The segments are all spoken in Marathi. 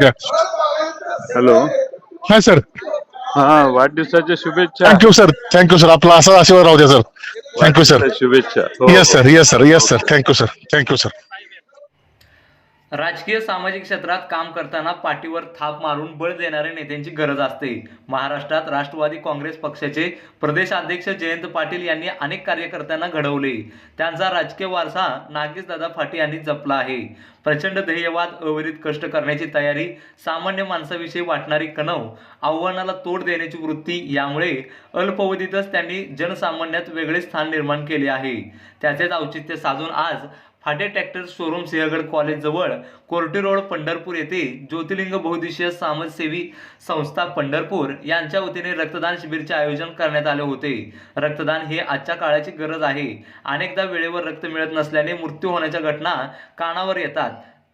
द्या. हॅलो हाय सर हा वाढदिवसाच्या शुभेच्छा. थँक्यू सर थँक्यू सर आपला असा आशीर्वाद राहू द्या सर थँक्यू सर शुभेच्छा. हो, येस हो. Sir yes sir yes sir thank you sir thank you sir राजकीय सामाजिक क्षेत्रात काम करताना पाठीवर थाप मारून बळ देणाऱ्या नेत्यांची गरज असते. महाराष्ट्रात राष्ट्रवादी काँग्रेस पक्षाचे प्रदेशाध्यक्ष जयंत पाटील यांनी अनेक कार्यकर्त्यांना घडवले. त्यांचा राजकीय वारसा नागेशदादा फाटे यांनी जपला आहे. प्रचंड ध्येयवाद अविरित कष्ट करण्याची तयारी सामान्य माणसाविषयी वाटणारी कणव आव्हानाला तोड देण्याची वृत्ती यामुळे अल्पवधीतच त्यांनी जनसामान्यात वेगळे स्थान निर्माण केले आहे. त्याचेच औचित्य साधून आज Phate tractor showroom Sinhagad college जवळ कोर्टी रोड पंढरपूर येथे ज्योतिर्लिंग बहुदिशीय समाजसेवी संस्था पंढरपूर यांच्या वतीने रक्तदान शिबिरचे आयोजन करण्यात आले होते. रक्तदान हे आजच्या काळाची गरज आहे. अनेकदा वेळेवर रक्त मिळत नसल्याने मृत्यू होण्याच्या घटना कानावर येतात.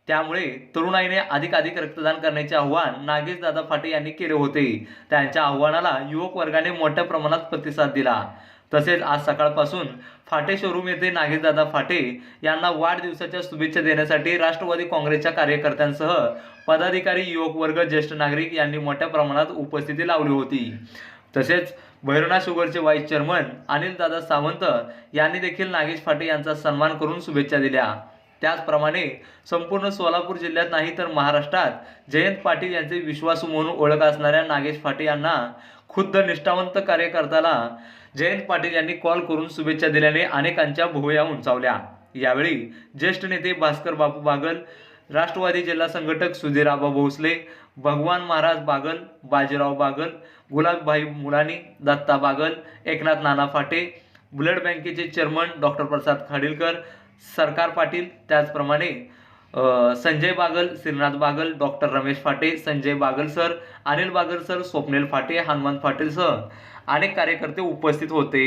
त्यामुळे तरुणाईने अधिक अधिक रक्तदान करण्याचे आव्हान नागेश दादा फाटे यांनी केले होते. त्यांच्या आव्हानाला युवक वर्गाने मोठ्या प्रमाणात प्रतिसाद दिला. तसेच आज सकाळपासून फाटे शोरूम येथे नागेशदादा फाटे यांना वाढदिवसाच्या शुभेच्छा देण्यासाठी राष्ट्रवादी काँग्रेसच्या कार्यकर्त्यांसह पदाधिकारी युवक वर्ग ज्येष्ठ नागरिक यांनी मोठ्या प्रमाणात उपस्थिती लावली होती. तसेच भैरवनाथ शुगरचे व्हाईस चेअरमन अनिल दादा सावंत यांनी देखील नागेश फाटे यांचा सन्मान करून शुभेच्छा दिल्या. त्याचप्रमाणे संपूर्ण सोलापूर जिल्ह्यात नाही तर महाराष्ट्रात जयंत पाटील यांचे विश्वासू म्हणून ओळख असणाऱ्या नागेश फाटे यांना खुद्द निष्ठावंत कार्यकर्त्याला जयंत पाटील यांनी कॉल करून शुभेच्छा दिल्याने अनेकांच्या भुवया उंचावल्या. यावेळी ज्येष्ठ नेते भास्कर बापू बागल राष्ट्रवादी जिल्हा संघटक सुधीराबा भोसले भगवान महाराज बागल बाजीराव बागल गुलाबभाई मुलानी दत्ता बागल एकनाथ नाना फाटे ब्लड बँकेचे चेअरमन डॉक्टर प्रसाद खाडीलकर सरकार पाटील त्याचप्रमाणे Sanjay Bagal Shrinath Bagal doctor Ramesh Phate Sanjay Bagal sir Anil Bagal sir Swapnil Phate Hanuman Patil sir अनेक कार्यकर्ते उपस्थित होते.